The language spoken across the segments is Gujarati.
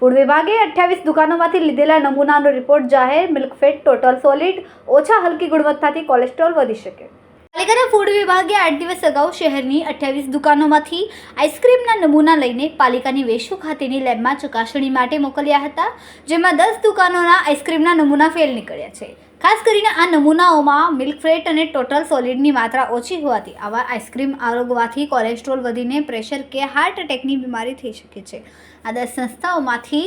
ફૂડ વિભાગે અઠ્યાવીસ દુકાનોમાંથી લીધેલા નમૂનાનો રિપોર્ટ જાહેર મિલ્કફેટ ટોટલ સોલિડ, ઓછા હલકી ગુણવત્તાથી કોલેસ્ટ્રોલ વધી શકે. પાલિકાના ફૂડ વિભાગે આઠ દિવસ અગાઉ શહેરની અઠ્યાવીસ દુકાનોમાંથી આઈસ્ક્રીમના નમૂના લઈને પાલિકાની વેશુ ખાતેની લેબમાં ચકાસણી માટે મોકલ્યા હતા, જેમાં દસ દુકાનોના આઈસ્ક્રીમના નમૂના ફેલ નીકળ્યા છે. ખાસ કરીને આ નમૂનાઓમાં મિલ્કફેટ અને ટોટલ સોલિડની માત્રા ઓછી હોવાથી આવા આઈસ્ક્રીમ આરોગવાથી કોલેસ્ટ્રોલ વધીને પ્રેશર કે હાર્ટ એટેકની બીમારી થઈ શકે છે. આ દસ સંસ્થાઓમાંથી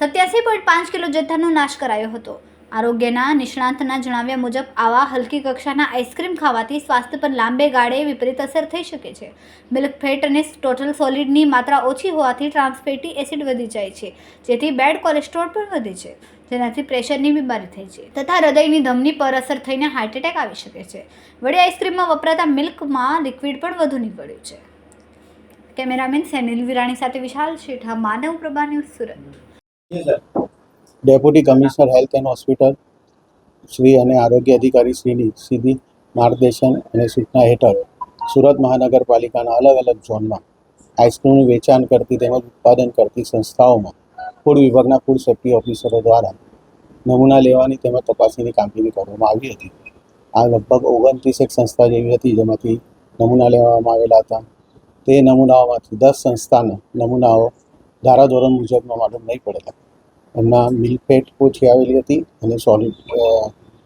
સત્યાસી પોઈન્ટ પાંચ કિલો જથ્થાનો નાશ કરાયો હતો. આરોગ્યના નિષ્ણાંતના જણાવ્યા મુજબ, આવા હલકી કક્ષાના આઈસ્ક્રીમ ખાવાથી સ્વાસ્થ્ય પર લાંબે ગાળે વિપરીત અસર થઈ શકે છે. મિલ્ક ફેટ અને ટોટલ સોલિડની માત્રા ઓછી હોવાથી ટ્રાન્સફેટી એસિડ વધી જાય છે, જેથી બેડ કોલેસ્ટ્રોલ પણ વધે છે, જેનાથી પ્રેશરની બીમારી થઈ છે, તથા હૃદયની ધમની પર અસર થઈને હાર્ટ એટેક આવી શકે છે. વળી આઈસ્ક્રીમમાં વપરાતા મિલ્કમાં લિક્વિડ પણ વધુ નીકળ્યું છે. કેમેરામેન સેનિલ વિરાણી સાથે Vishal Shetha, Manav Prabha news Surat. Deputy commissioner health and hospital Shri અને આરોગ્ય અધિકારી શ્રીની સીધી માર્ગદર્શન અને સૂચના હેઠળ સુરત મહાનગરપાલિકાના અલગ અલગ ઝોનમાં આઈસ્ક્રીમનું વેચાણ કરતી તેમજ ઉત્પાદન કરતી સંસ્થાઓમાં ફૂડ વિભાગના ફૂડ સેફ્ટી ઓફિસરો દ્વારા નમૂના લેવાની તેમજ તપાસણીની કામગીરી કરવામાં આવી હતી. આ લગભગ ઓગણત્રીસ એક સંસ્થા જેવી હતી જેમાંથી નમૂના લેવામાં આવેલા હતા. તે નમૂનાઓમાંથી દસ સંસ્થાના નમૂનાઓ ધારાધોરણ મુજબનો માલુમ નહીં પડેલા. એમના મિલ્ક ફેટ ઓછી આવેલી હતી અને સોલિડ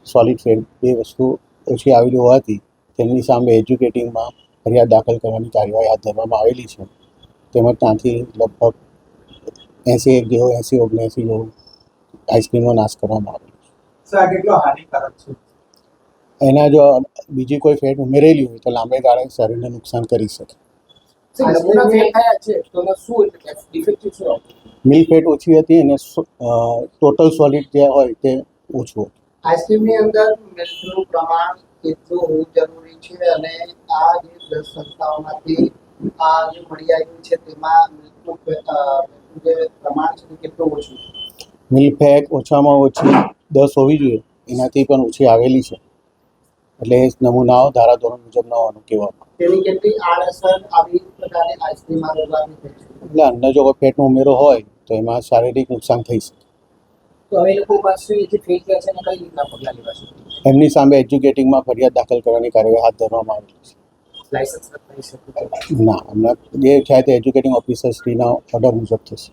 સોલિડ ફેટ બે વસ્તુ ઓછી આવેલી હોવાથી તેમની સામે એજ્યુકેટિંગમાં ફરિયાદ દાખલ કરવાની કાર્યવાહી હાથ ધરવામાં આવેલી છે. તેમજ ત્યાંથી લગભગ એંસી એક જેવો એંસી ઓગણએંસી જેવું આઈસ્ક્રીમનો નાશ કરવામાં આવેલો સર કેટલો હાનિકારક છે છે? એના જો બીજી કોઈ ફેટ ઉમેરેલી હોય તો લાંબે ગાળે શરીરને નુકસાન કરી શકે. મિલ્ક ફેટ ઓછી હતી અને ટોટલ સોલિડ જે હોય તે ઓછું હતું. આઈસ્ક્રીમની અંદર મિલ્કનું પ્રમાણ કેટલું હોવું જરૂરી છે અને આ જે દસ સંસ્થાઓમાંથી આ જે મળી આવ્યું છે તેમાં મિલ્કનું જે પ્રમાણ છે કેટલું ઓછું છે? મિલ્ક ફેટ ઓછામાં ઓછી દસ હોવી જોઈએ. એનાથી પણ ઓછી આવેલી છે. એટલે નમૂનાઓ ધારાધોરણ મુજબ ન હોવાનું કહેવામાં ના અંદર જો ફેટનો ઉમેરો હોય તો એમાં શારીરિક નુકસાન થઈ શકે. એમની સામે એજ્યુકેટિંગમાં ફરિયાદ દાખલ કરવાની કાર્યવાહી હાથ ધરવામાં આવેલી છે. છે ના હમણાં જે થાય તે એજ્યુકેટિંગ ઓફિસર શ્રીના ઓર્ડર મુજબ થશે.